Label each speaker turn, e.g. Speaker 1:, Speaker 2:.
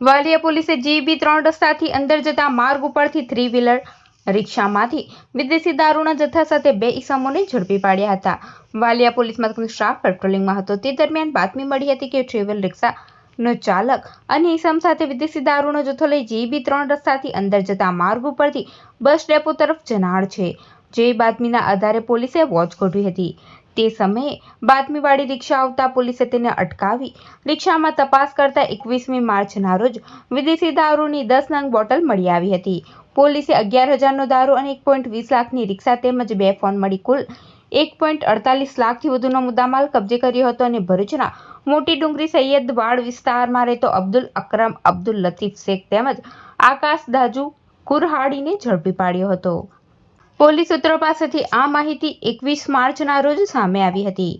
Speaker 1: વાલિયા પોલીસે જીબી ત્રણ રસ્તાથી અંદર જતા માર્ગ ઉપરથી થ્રી વ્હીલર રિક્ષામાંથી વિદેશી દારૂના જથ્થા સાથે બે ઇસમોને ઝડપી પાડ્યા હતા. વાલિયા પોલીસ મથકનો સ્ટાફ પેટ્રોલિંગમાં હતો. તે દરમિયાન બાતમી મળી હતી કે ટ્રેવલ રિક્ષાનો ચાલક અને ઈસમ સાથે વિદેશી દારૂનો જથ્થો લઈ જીબી ત્રણ રસ્તાથી અંદર જતા માર્ગ ઉપરથી બસ ડેપો તરફ જનાર છે. જે બાતમીના આધારે પોલીસે વોચ ગોઠવી હતી. તે સમયે બાતમીવાળી રિક્ષા આવતા પોલીસે તેને અટકાવી રિક્ષામાં તપાસ કરતા એકવીસમી માર્ચના રોજ વિદેશી દારૂની દસ નંગ બોટલ મળી આવી હતી. પોલીસે અગિયાર હજારનો દારૂ અને એક પોઈન્ટ વીસ લાખની રિક્ષા તેમજ બે ફોન મળી કુલ એક પોઈન્ટ અડતાલીસ લાખથી વધુનો મુદ્દામાલ કબજે કર્યો હતો અને ભરૂચના મોટી ડુંગરી સૈયદવાડ વિસ્તારમાં રહેતો અબ્દુલ અકરમ, અબ્દુલ લતીફ શેખ તેમજ આકાશ દાજુ કુરહાડીને ઝડપી પાડ્યો હતો. પોલીસ સૂત્રો પાસેથી આ માહિતી એકવીસ માર્ચના રોજ સામે આવી હતી.